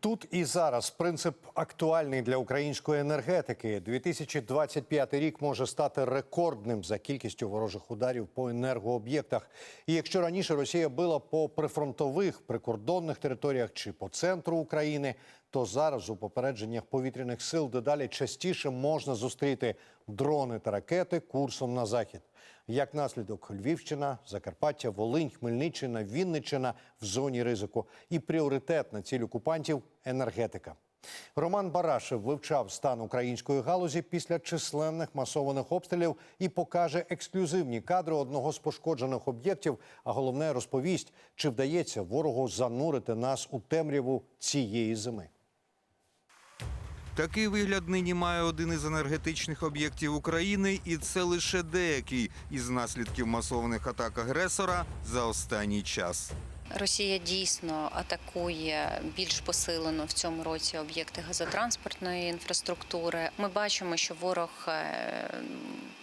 Тут і зараз принцип актуальний для української енергетики. 2025 рік може стати рекордним за кількістю ворожих ударів по енергооб'єктах. І якщо раніше Росія била по прифронтових прикордонних територіях чи по центру України, то зараз у попередженнях повітряних сил дедалі частіше можна зустріти дрони та ракети курсом на захід. Як наслідок Львівщина, Закарпаття, Волинь, Хмельниччина, Вінниччина в зоні ризику і пріоритетна ціль окупантів енергетика. Роман Барашев вивчав стан української галузі після численних масованих обстрілів і покаже ексклюзивні кадри одного з пошкоджених об'єктів. А головне розповість, чи вдається ворогу занурити нас у темряву цієї зими. Такий вигляд нині має один із енергетичних об'єктів України, і це лише деякий із наслідків масованих атак агресора за останній час. Росія дійсно атакує більш посилено в цьому році об'єкти газотранспортної інфраструктури. Ми бачимо, що ворог е,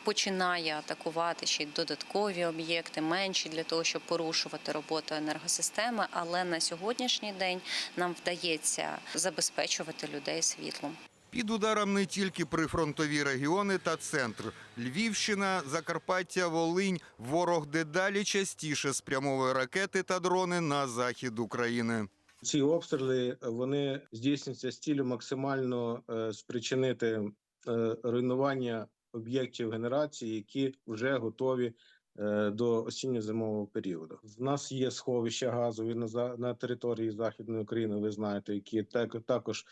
починає атакувати ще й додаткові об'єкти, менші для того, щоб порушувати роботу енергосистеми. Але на сьогоднішній день нам вдається забезпечувати людей світлом. Під ударом не тільки прифронтові регіони та центр. Львівщина, Закарпаття, Волинь. Ворог дедалі частіше спрямовує ракети та дрони на захід України. Ці обстріли вони здійснюються з ціллю максимально е, спричинити е, руйнування об'єктів генерації, які вже готові е, до осінньо-зимового періоду. В нас є сховища газові на на території західної України. Ви знаєте, які так також е,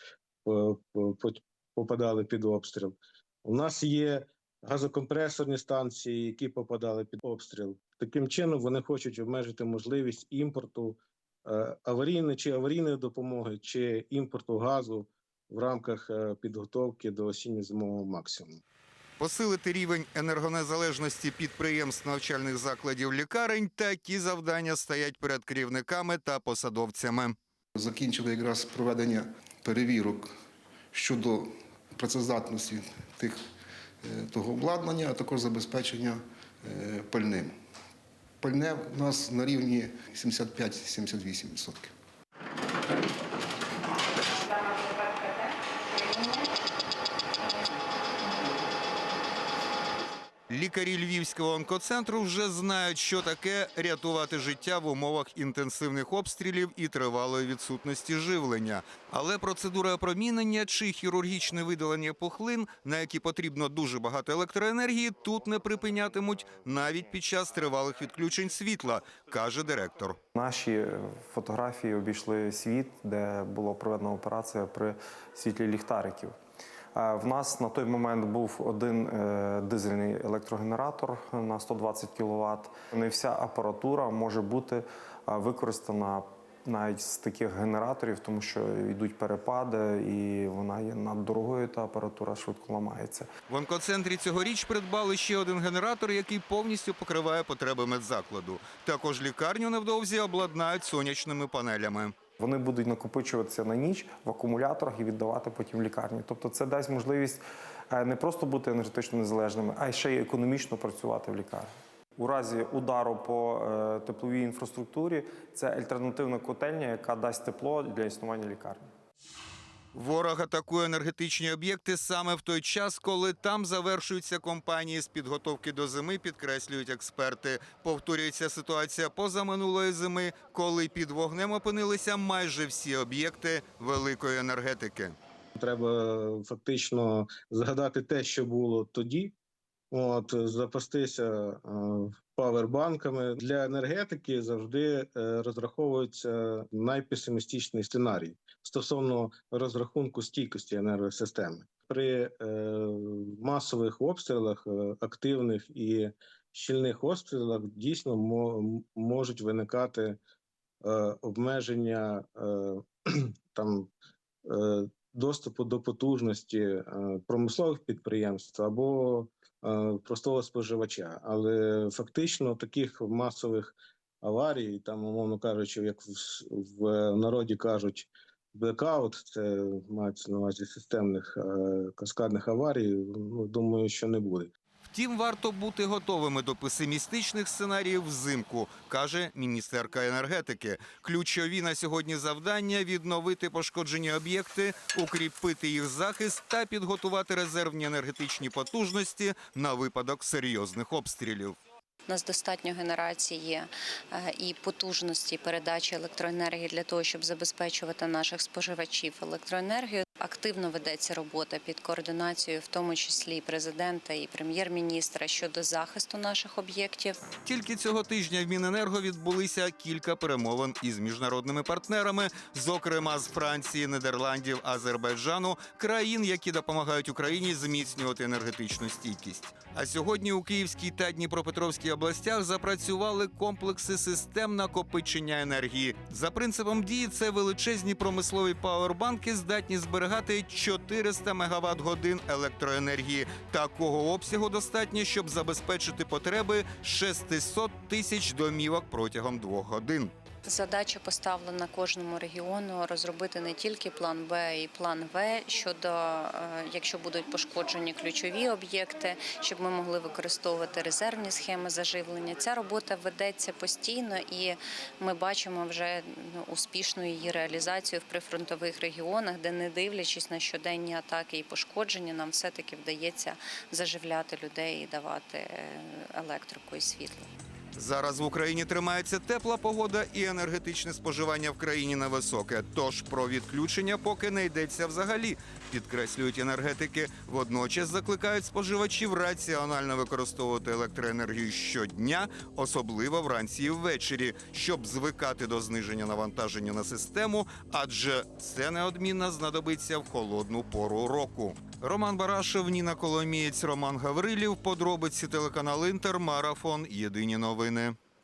по- по- попадали під обстріл. У нас є газокомпресорні станції, які попадали під обстріл. Таким чином вони хочуть обмежити можливість імпорту е, аварійної чи аварійної допомоги, чи імпорту газу в рамках е, підготовки до осінньо-зимового максимуму. Посилити рівень енергонезалежності підприємств навчальних закладів лікарень. Такі завдання стоять перед керівниками та посадовцями. Закінчили якраз проведення перевірок щодо працездатності тих, е, того обладнання, а також забезпечення е, пальним. Пальне у нас на рівні 75-78%. Лікарі Львівського онкоцентру вже знають, що таке рятувати життя в умовах інтенсивних обстрілів і тривалої відсутності живлення. Але процедура опромінення чи хірургічне видалення пухлин, на які потрібно дуже багато електроенергії, тут не припинятимуть навіть під час тривалих відключень світла, каже директор. Наші фотографії обійшли світ, де була проведена операція при світлі ліхтариків. В нас на той момент був один е, дизельний електрогенератор на 120 кВт. Не вся апаратура може бути використана навіть з таких генераторів, тому що йдуть перепади, і вона є наддорогою, та апаратура швидко ламається. В онкоцентрі цьогоріч придбали ще один генератор, який повністю покриває потреби медзакладу. Також лікарню невдовзі обладнають сонячними панелями. Вони будуть накопичуватися на ніч в акумуляторах і віддавати потім в лікарні. Тобто це дасть можливість е, не просто бути енергетично незалежними, а й ще й економічно працювати в лікарні. У разі удару по е, тепловій інфраструктурі це альтернативна котельня, яка дасть тепло для існування лікарні. Ворог атакує енергетичні об'єкти саме в той час, коли там завершуються компанії з підготовки до зими, підкреслюють експерти. Повторюється ситуація позаминулої зими, коли під вогнем опинилися майже всі об'єкти великої енергетики. Треба фактично згадати те, що було тоді. От запастися е, павербанками для енергетики завжди е, розраховується найпесимістичний сценарій стосовно розрахунку стійкості енергосистеми при е, масових обстрілах, е, активних і щільних обстрілах дійсно мо- можуть виникати е, обмеження е, там. Е, доступу до потужності е, промислових підприємств або е, простого споживача. Але фактично таких масових аварій, там, умовно кажучи, як в, в народі кажуть, блекаут, це мається на увазі системних е, каскадних аварій. Ну думаю, що не буде. Втім, варто бути готовими до песимістичних сценаріїв взимку, каже міністерка енергетики. Ключові на сьогодні завдання відновити пошкоджені об'єкти, укріпити їх захист та підготувати резервні енергетичні потужності на випадок серйозних обстрілів. У нас достатньо генерації е, і потужності передачі електроенергії для того, щоб забезпечувати наших споживачів електроенергією. Активно ведеться робота під координацією, в тому числі президента і прем'єр-міністра щодо захисту наших об'єктів. Тільки цього тижня в Міненерго відбулися кілька перемовин із міжнародними партнерами, зокрема з Франції, Нідерландів, Азербайджану, країн, які допомагають Україні зміцнювати енергетичну стійкість. А сьогодні у Київській та Дніпропетровській областях запрацювали комплекси систем накопичення енергії. За принципом дії це величезні промислові пауербанки здатні зберігати 400 мегаватт годин електроенергії. Такого обсягу достатньо, щоб забезпечити потреби 600 тисяч домівок протягом двох годин. Задача поставлена кожному регіону розробити не тільки план Б і план В щодо е, якщо будуть пошкоджені ключові об'єкти, щоб ми могли використовувати резервні схеми заживлення. Ця робота ведеться постійно, і ми бачимо вже ну, успішну її реалізацію в прифронтових регіонах, де не дивлячись на щоденні атаки і пошкодження, нам все таки вдається заживляти людей і давати е, електрику і світло. Зараз в Україні тримається тепла погода і енергетичне споживання в країні невисоке. Тож про відключення поки не йдеться взагалі, підкреслюють енергетики. Водночас закликають споживачів раціонально використовувати електроенергію щодня, особливо вранці і ввечері, щоб звикати до зниження навантаження на систему, адже це неодмінно знадобиться в холодну пору року. Роман Барашев, Ніна Коломієць, Роман Гаврилів. Подробиці телеканал Інтер. Марафон. Єдині новини.